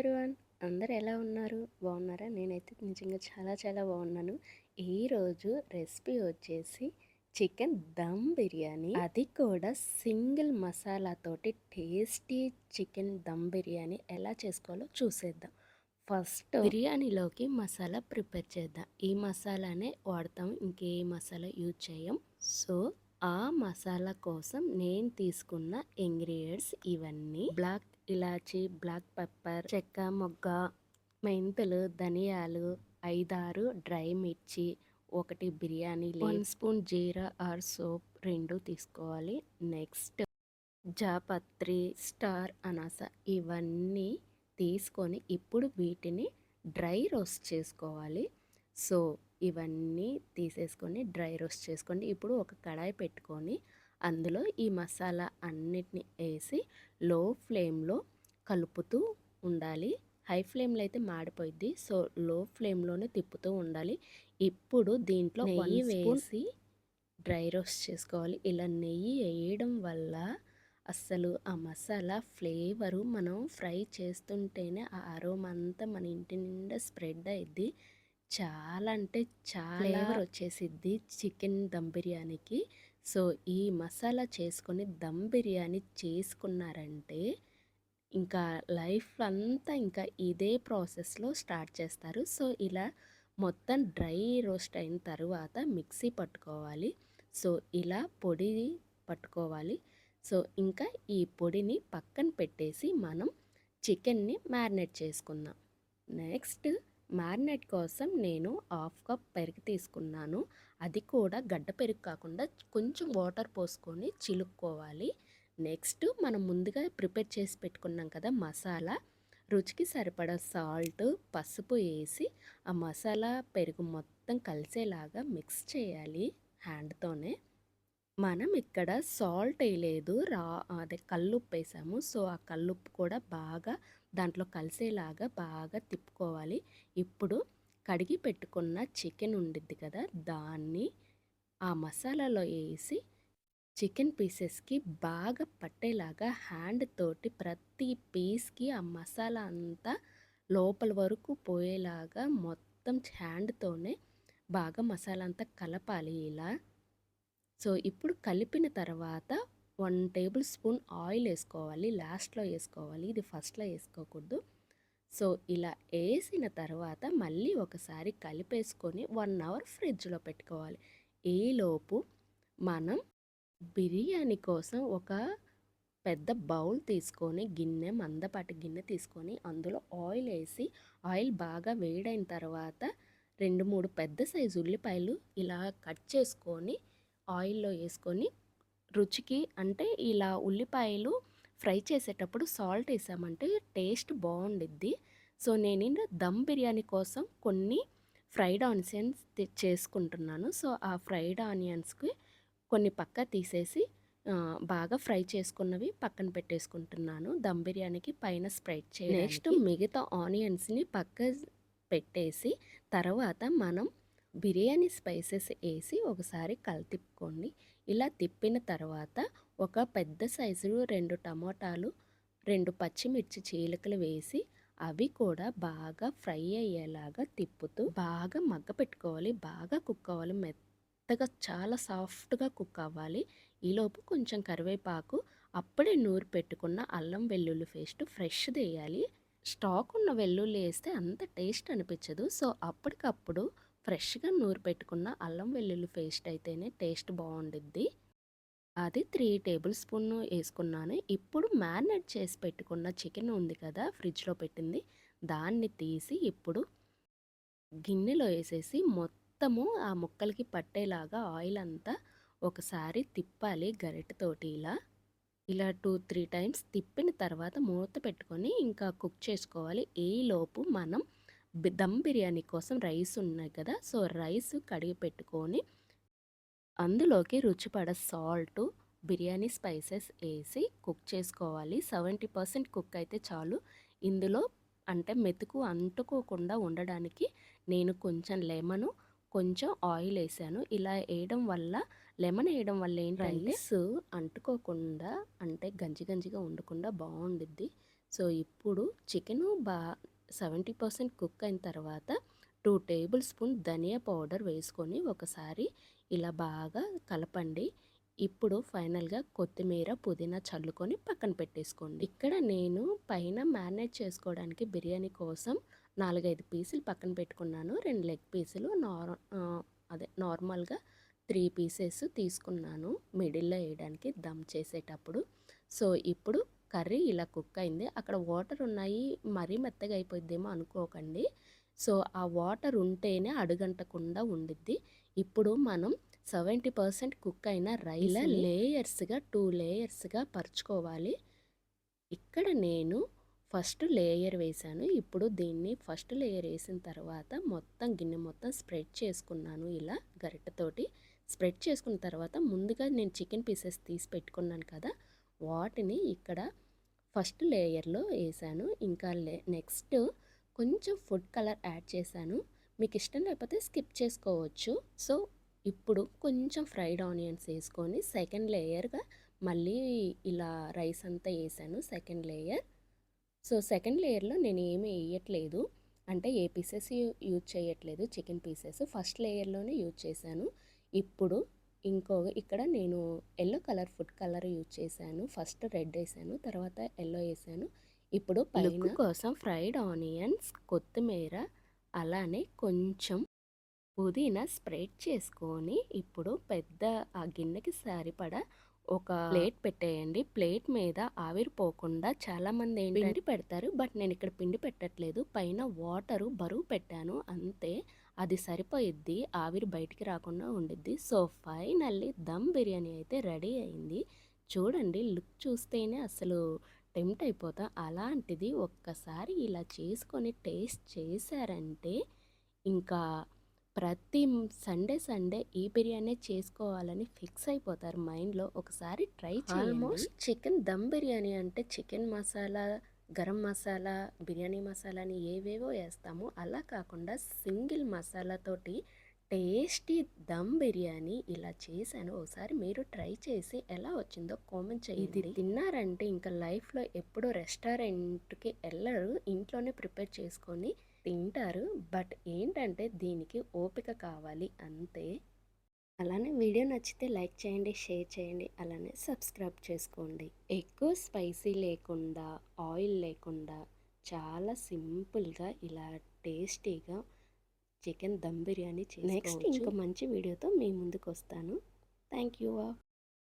Everyone అందరు ఎలా ఉన్నారు? బాగున్నారా? నేనైతే నిజంగా చాలా చాలా బాగున్నాను. ఈరోజు రెసిపీ వచ్చేసి చికెన్ దమ్ బిర్యానీ. అది కూడా సింగిల్ మసాలాతోటి టేస్టీ చికెన్ దమ్ బిర్యానీ. ఎలా చేసుకోవాలో చూసేద్దాం. ఫస్ట్ బిర్యానీలోకి మసాలా ప్రిపేర్ చేద్దాం. ఈ మసాలానే వాడతాం. ఇంకే మసాలా యూజ్ చేయం. సో ఆ మసాలా కోసం నేను తీసుకున్న ఇంగ్రీడియంట్స్ ఇవన్నీ. బ్లాక్ ఇలాచి బ్లాక్ పెప్పర్ చెక్క మొగ్గ మెంతులు ధనియాలు ఐదారు డ్రై మిర్చి ఒకటి బిర్యానీ వన్ స్పూన్ జీరా ఆర్ సోప్ రెండు తీసుకోవాలి. నెక్స్ట్ జాపత్రి స్టార్ అనాస ఇవన్నీ తీసుకొని ఇప్పుడు వీటిని డ్రై రోస్ట్ చేసుకోవాలి. సో ఇవన్నీ తీసేసుకొని డ్రై రోస్ట్ చేసుకోండి. ఇప్పుడు ఒక కడాయి పెట్టుకొని అందులో ఈ మసాలా అన్నిటిని వేసి లో ఫ్లేమ్లో కలుపుతూ ఉండాలి. హై ఫ్లేమ్లో అయితే మాడిపోయింది సో లో ఫ్లేమ్లోనే తిప్పుతూ ఉండాలి. ఇప్పుడు దీంట్లో నెయ్యి వేసి డ్రై రోస్ట్ చేసుకోవాలి. ఇలా నెయ్యి వేయడం వల్ల అస్సలు ఆ మసాలా ఫ్లేవరు మనం ఫ్రై చేస్తుంటేనే ఆ అరోమా అంతా మన ఇంటి నిండా స్ప్రెడ్ అయ్యిద్ది చాలా అంటే చాలా ఫ్లేవర్ వచ్చేసిద్ది చికెన్ దమ్ బిర్యానీకి. సో ఈ మసాలా చేసుకొని దమ్ బిర్యానీ చేసుకున్నారంటే ఇంకా లైఫ్ అంతా ఇంకా ఇదే ప్రాసెస్లో స్టార్ట్ చేస్తారు. సో ఇలా మొత్తం డ్రై రోస్ట్ అయిన తర్వాత మిక్సీ పట్టుకోవాలి. సో ఇలా పొడి పట్టుకోవాలి. సో ఇంకా ఈ పొడిని పక్కన పెట్టేసి మనం చికెన్ని మ్యారినేట్ చేసుకుందాం. నెక్స్ట్ మ్యారినేట్ కోసం నేను హాఫ్ కప్ పెరుగు తీసుకున్నాను. అది కూడా గడ్డ పెరుగు కాకుండా కొంచెం వాటర్ పోసుకొని చిలుక్కోవాలి. నెక్స్ట్ మనం ముందుగా ప్రిపేర్ చేసి పెట్టుకున్నాం కదా మసాలా. రుచికి సరిపడా సాల్ట్ పసుపు వేసి ఆ మసాలా పెరుగు మొత్తం కలిసేలాగా మిక్స్ చేయాలి హ్యాండ్తోనే. మనం ఇక్కడ సాల్ట్ వేయలేదు రా అదే కల్లుప్పు వేసాము సో ఆ కల్లుప్పు కూడా బాగా దాంట్లో కలిసేలాగా బాగా తిప్పుకోవాలి. ఇప్పుడు కడిగి పెట్టుకున్న చికెన్ ఉండిద్ది కదా దాన్ని ఆ మసాలాలో వేసి చికెన్ పీసెస్కి బాగా పట్టేలాగా హ్యాండ్ తోటి ప్రతి పీస్కి ఆ మసాలా అంతా లోపల వరకు పోయేలాగా మొత్తం హ్యాండ్తోనే బాగా మసాలా అంతా కలపాలి ఇలా. సో ఇప్పుడు కలిపిన తర్వాత వన్ టేబుల్ స్పూన్ ఆయిల్ వేసుకోవాలి. లాస్ట్లో వేసుకోవాలి. ఇది ఫస్ట్లో వేసుకోకూడదు. సో ఇలా వేసిన తర్వాత మళ్ళీ ఒకసారి కలిపేసుకొని వన్ అవర్ ఫ్రిడ్జ్లో పెట్టుకోవాలి. ఈలోపు మనం బిర్యానీ కోసం ఒక పెద్ద బౌల్ తీసుకొని గిన్నె మందపాటి గిన్నె తీసుకొని అందులో ఆయిల్ వేసి ఆయిల్ బాగా వేడైన తర్వాత రెండు మూడు పెద్ద సైజు ఉల్లిపాయలు ఇలా కట్ చేసుకొని ఆయిల్లో వేసుకొని రుచికి అంటే ఇలా ఉల్లిపాయలు ఫ్రై చేసేటప్పుడు సాల్ట్ వేసామంటే టేస్ట్ బాగుండిద్ది. సో నేను దమ్ బిర్యానీ కోసం కొన్ని ఫ్రైడ్ ఆనియన్స్ చేసుకుంటున్నాను. సో ఆ ఫ్రైడ్ ఆనియన్స్కి కొన్ని పక్క తీసేసి బాగా ఫ్రై చేసుకున్నవి పక్కన పెట్టేసుకుంటున్నాను. దమ్ బిర్యానీకి పైన స్ప్రెడ్ చేయ నెక్స్ట్ మిగతా ఆనియన్స్ని పక్క పెట్టేసి తర్వాత మనం బిర్యానీ స్పైసెస్ వేసి ఒకసారి కలతిప్పుకోండి ఇలా తిప్పిన తర్వాత ఒక పెద్ద సైజు రెండు టమోటాలు రెండు పచ్చిమిర్చి చీలికలు వేసి అవి కూడా బాగా ఫ్రై అయ్యేలాగా తిప్పుతూ బాగా మగ్గ పెట్టుకోవాలి. బాగా కుక్ అవ్వాలి. మెత్తగా చాలా సాఫ్ట్గా కుక్ అవ్వాలి. ఈలోపు కొంచెం కరివేపాకు అప్పుడే నూరు పెట్టుకున్న అల్లం వెల్లుల్లి పేస్ట్ ఫ్రెష్ వేయాలి. స్టాక్ ఉన్న వెల్లుల్లి వేస్తే అంత టేస్ట్ అనిపించదు. సో అప్పటికప్పుడు ఫ్రెష్గా నూరు పెట్టుకున్న అల్లం వెల్లుల్లి పేస్ట్ అయితేనే టేస్ట్ బాగుండిద్ది అది త్రీ టేబుల్ స్పూన్ వేసుకున్నాను ఇప్పుడు మ్యారినేట్ చేసి పెట్టుకున్న చికెన్ ఉంది కదా ఫ్రిడ్జ్లో పెట్టింది. దాన్ని తీసి ఇప్పుడు గిన్నెలో వేసేసి మొత్తము ఆ ముక్కలకి పట్టేలాగా ఆయిల్ అంతా ఒకసారి తిప్పాలి గరిటతోటి ఇలా. ఇలా టూ త్రీ టైమ్స్ తిప్పిన తర్వాత మూత పెట్టుకొని ఇంకా కుక్ చేసుకోవాలి. ఈ లోపు మనం దమ్ బిర్యానీ కోసం రైస్ ఉన్నాయి కదా. సో రైస్ కడిగి పెట్టుకొని అందులోకి రుచిపడ సాల్ట్ బిర్యానీ స్పైసెస్ వేసి కుక్ చేసుకోవాలి. సెవెంటీ పర్సెంట్ కుక్ అయితే చాలు. ఇందులో అంటే మెతుకు అంటుకోకుండా ఉండడానికి నేను కొంచెం లెమను కొంచెం ఆయిల్ వేసాను. ఇలా వేయడం వల్ల లెమన్ వేయడం వల్ల ఏంటంటే అంటుకోకుండా అంటే గంజి గంజిగా ఉండకుండా బాగుండిద్ది. సో ఇప్పుడు చికెను బా సెవెంటీ పర్సెంట్ కుక్ అయిన తర్వాత టూ టేబుల్ స్పూన్ ధనియా పౌడర్ వేసుకొని ఒకసారి ఇలా బాగా కలపండి. ఇప్పుడు ఫైనల్గా కొత్తిమీర పుదీనా చల్లుకొని పక్కన పెట్టేసుకోండి. ఇక్కడ నేను పైన మ్యారినేట్ చేసుకోవడానికి బిర్యానీ కోసం నాలుగైదు పీసులు పక్కన పెట్టుకున్నాను. రెండు లెగ్ పీసులు నార్ అదే నార్మల్గా త్రీ పీసెస్ తీసుకున్నాను. మిడిల్లో వేయడానికి దమ్ చేసేటప్పుడు. సో ఇప్పుడు కర్రీ ఇలా కుక్ అయింది. అక్కడ వాటర్ ఉన్నాయి. మరీ మెత్తగా అయిపోయిద్దేమో అనుకోకండి. సో ఆ వాటర్ ఉంటేనే అడుగంటకుండా ఉండిద్ది. ఇప్పుడు మనం సెవెంటీ పర్సెంట్ కుక్ అయిన రైస్ లేయర్స్గా టూ లేయర్స్గా పరుచుకోవాలి. ఇక్కడ నేను ఫస్ట్ లేయర్ వేశాను. ఇప్పుడు దీన్ని ఫస్ట్ లేయర్ వేసిన తర్వాత మొత్తం గిన్నె మొత్తం స్ప్రెడ్ చేసుకున్నాను ఇలా గరిటెతోటి. స్ప్రెడ్ చేసుకున్న తర్వాత ముందుగా నేను చికెన్ పీసెస్ తీసి పెట్టుకున్నాను కదా వాటిని ఇక్కడ ఫస్ట్ లేయర్లో వేసాను. ఇంకా లే నెక్స్ట్ కొంచెం ఫుడ్ కలర్ యాడ్ చేశాను. మీకు ఇష్టం లేకపోతే స్కిప్ చేసుకోవచ్చు. సో ఇప్పుడు కొంచెం ఫ్రైడ్ ఆనియన్స్ వేసుకొని సెకండ్ లేయర్గా మళ్ళీ ఇలా రైస్ అంతా వేసాను సెకండ్ లేయర్. సో సెకండ్ లేయర్లో నేను ఏమీ వేయట్లేదు. అంటే ఏ పీసెస్ యూజ్ చేయట్లేదు. Chicken pieces. ఫస్ట్ లేయర్లోనే యూజ్ చేశాను. ఇప్పుడు ఇంకో ఇక్కడ నేను yellow colour food colour use చేశాను. ఫస్ట్ రెడ్ వేసాను తర్వాత ఎల్లో వేసాను. ఇప్పుడు పైన కోసం ఫ్రైడ్ ఆనియన్స్ కొత్తిమీర అలానే కొంచెం పుదీనా స్ప్రెడ్ చేసుకొని ఇప్పుడు పెద్ద ఆ గిన్నెకి సరిపడా ఒక ప్లేట్ పెట్టేయండి. ప్లేట్ మీద ఆవిరిపోకుండా చాలామంది ఏంటంటే పెడతారు బట్ నేను ఇక్కడ పిండి పెట్టట్లేదు. పైన వాటరు బరువు పెట్టాను అంతే. అది సరిపోయిద్ది ఆవిరి బయటికి రాకుండా ఉండిద్ది. సో ఫైనల్లీ దమ్ బిర్యానీ అయితే రెడీ అయింది. చూడండి లుక్ చూస్తేనే అసలు టెంప్ట్ అయిపోతా. అలాంటిది ఒక్కసారి ఇలా చేసుకొని టేస్ట్ చేశారంటే ఇంకా ప్రతి సండే సండే ఈ బిర్యానీ చేసుకోవాలని ఫిక్స్ అయిపోతారు మైండ్లో. ఒకసారి try almost chicken dum biryani అంటే చికెన్ మసాలా గరం మసాలా బిర్యానీ మసాలా అని ఏవేవో వేస్తాము అలా కాకుండా సింగిల్ మసాలాతోటి టేస్టీ దమ్ బిర్యానీ ఇలా చేశాను. ఒకసారి మీరు ట్రై చేసి ఎలా వచ్చిందో కామెంట్ చేయండి. ఇది తిన్నారంటే ఇంకా లైఫ్లో ఎప్పుడో రెస్టారెంట్కి వెళ్ళరు ఇంట్లోనే ప్రిపేర్ చేసుకొని తింటారు. బట్ ఏంటంటే దీనికి ఓపిక కావాలి అంతే. అలానే వీడియో నచ్చితే లైక్ చేయండి షేర్ చేయండి అలానే సబ్స్క్రైబ్ చేసుకోండి. ఎక్కువ స్పైసీ లేకుండా ఆయిల్ లేకుండా చాలా సింపుల్గా ఇలా టేస్టీగా చికెన్ దమ్ బిర్యానీ నెక్స్ట్ ఇంకా మంచి వీడియోతో మీ ముందుకు వస్తాను థ్యాంక్ యూ